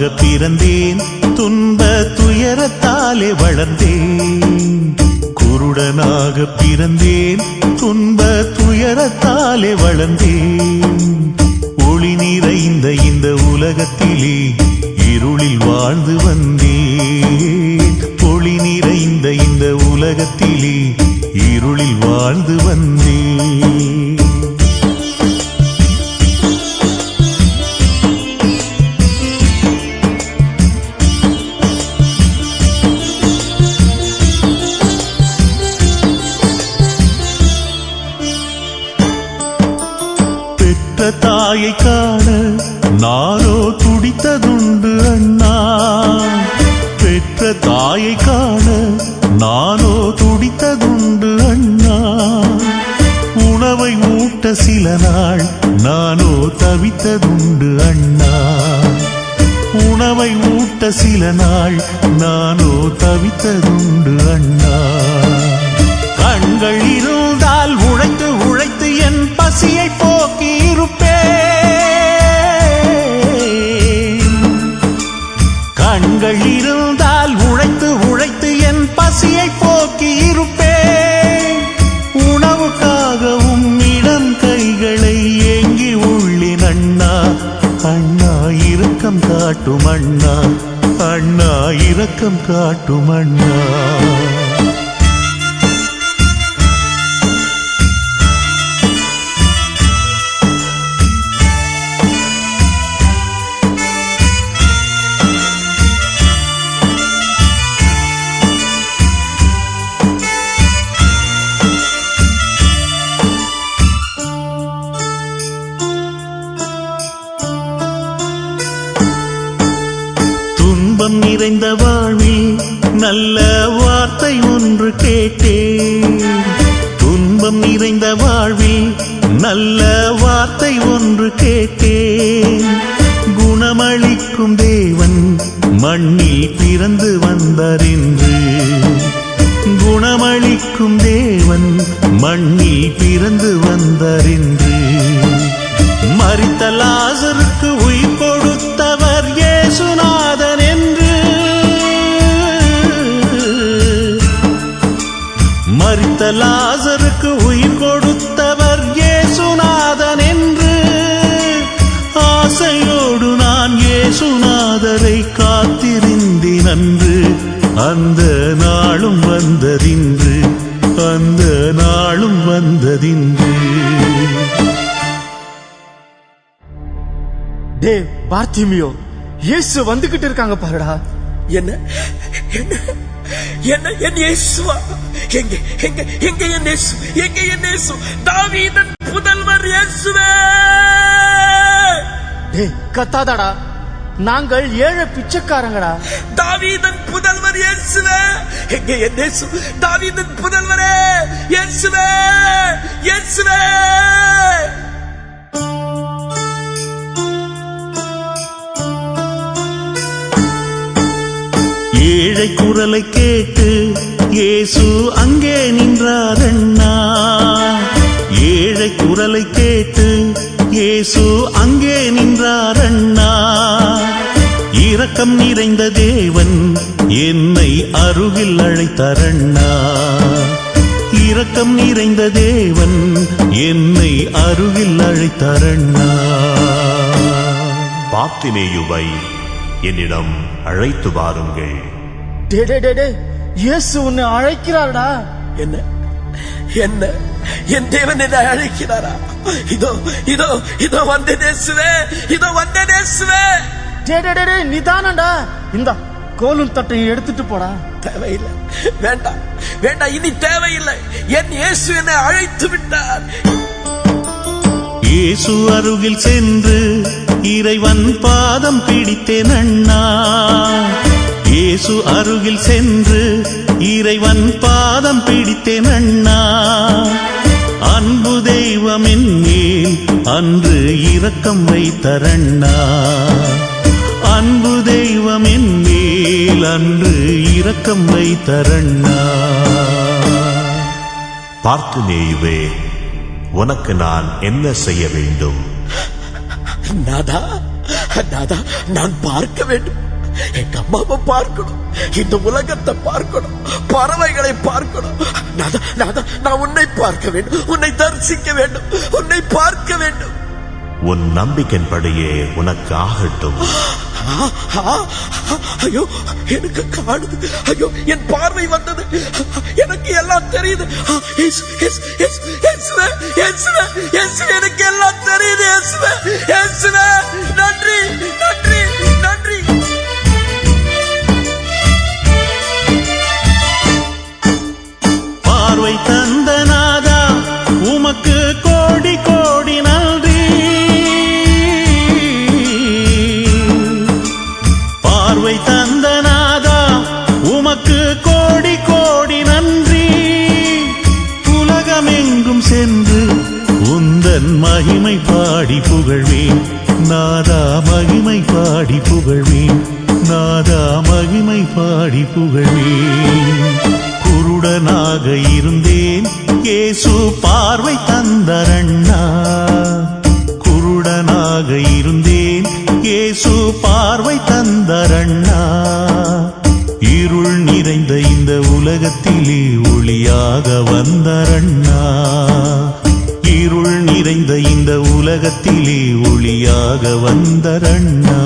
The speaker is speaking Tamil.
துன்பமாக பிறந்தேன். துன்ப துயரத்தாலே வளர்ந்தேன். குருடனாக பிறந்தேன். துன்ப துயரத்தாலே வளர்ந்தேன். ஒளி நிறைந்த இந்த உலகத்திலே இருளில் வாழ்ந்து வந்தேன். ஒளி நிறைந்த இந்த உலகத்திலே இருளில் வாழ்ந்து வந்தேன். பெற்ற தாயை காண நாரோ துடித்ததுண்டு அண்ணா. பெற்ற தாயை காண நானோ துடித்ததுண்டு அண்ணா. உணவை ஊட்ட சில நாள் நானோ தவித்ததுண்டு அண்ணா. உணவை ஊட்ட சில நாள் நானோ தவித்ததுண்டு அண்ணா. அண்ணா இரக்கம் காட்டும் அண்ணா. நல்ல வார்த்தை ஒன்று கேட்டேன். துன்பம் நிறைந்த வாழ்வில் நல்ல வார்த்தை ஒன்று கேட்டேன். குணமளிக்கும் தேவன் மண்ணில் பிறந்து வந்தார் என்று. குணமளிக்கும் தேவன் மண்ணில் பிறந்து அந்த லாசருக்கு உயிர் கொடுத்தவர் ஏசுநாதன் என்று ஆசையோடு நான் ஏசுநாதரை காத்திருந்தேன் அன்று. அந்த நாளும் வந்ததின்று அந்த நாளும் வந்ததின்று. டே பார்த்திமியோ இயேசு வந்துகிட்டு இருக்காங்க பாருடா. என்ன? என்ன? என்ன? என் இயேசுவா? எங்க? எங்க? எங்க என் இயேசு? எங்க என் இயேசு? தாவீதன் புதல்வர் இயேசுவே! டே கத்தாதடா. நாங்கள் ஏழை பிச்சைக்காரங்கடா. தாவீதன் புதல்வர் இயேசுவே! எங்க என் இயேசு? தாவீதன் புதல்வரே! இயேசுவே! இயேசுவே! ஏழை குரலை கேட்டு இயேசு அங்கே நின்றாரண்ணா ஏழை குரலை கேட்டு இயேசு அங்கே நின்றாரண்ணா இரக்கம் நிறைந்த தேவன் என்னை அருகில் அழைத்தாரண்ணா இரக்கம் நிறைந்த தேவன் என்னை அருகில் அழைத்தாரண்ணா பார்த்திமேயுவை என்னிடம் அழைத்து வாருங்கள். டே டே டே டே இயேசு உன்னை அழைக்கிறார்டா. என்ன என்ன என் தேவன் என்னை அழைக்கிறாரா? இதோ இதோ இதோ வந்த நேசுவே இதோ வந்த நேசுவே டே டே டே டே நிதானம்டா. இந்த கோலும் தட்டையும் எடுத்துட்டு போடா. தேவையில்லை. வேண்டாம் வேண்டாம் இனி தேவையில்லை. என் இயேசு என்னை அழைத்து விட்டார். இயேசு அருகில் சென்று இறைவன் பாதம் பிடித்தேன் அண்ணா. இயேசு அருகில் சென்று இறைவன் பாதம் பிடித்தேன் அண்ணா. அன்பு தெய்வம் என் மேல் அன்று இரக்கம் வைத்தரண்ணா அன்பு தெய்வம் என் மேல் அன்று இரக்கம் வைத்தரண்ணா பார்த்திமேயுவே உனக்கு நான் என்ன செய்ய வேண்டும்? நாதா நாதா நான் பார்க்க வேண்டும். எங்க அம்மாவை பார்க்கணும். இந்த உலகத்தை பார்க்கணும். பறவைகளை பார்க்கணும். நான் உன்னை பார்க்க வேண்டும். உன்னை தரிசிக்க வேண்டும். உன்னை பார்க்க வேண்டும். உன் நம்பிக்கையின்படியே உனக்கு ஆகட்டும் ஐயோ எனக்கு காணுது. ஐயோ என் பார்வை வந்தது. எனக்கு எல்லாம் தெரியுது. எனக்கு எல்லாம் தெரியுது. நன்றி. தந்தநாதா உமக்கு கோடி கோடி நன்றி. பார்வை தந்தநாதா உமக்கு கோடி கோடி நன்றி. உலகமெங்கும் சென்று உந்தன் மகிமை பாடி புகழ்வேன். நாதா மகிமை பாடி புகழ்வேன். நாதா மகிமை பாடி புகழ்வேன். குருடனாக இருந்தேன் இயேசு பார்வை தந்தரண்ணா. குருடனாக இருந்தேன் இயேசு பார்வை தந்தரண்ணா. இருள் நிறைந்த இந்த உலகத்திலே ஒளியாக வந்தரண்ணா. இருள் நிறைந்த இந்த உலகத்திலே ஒளியாக வந்தரண்ணா.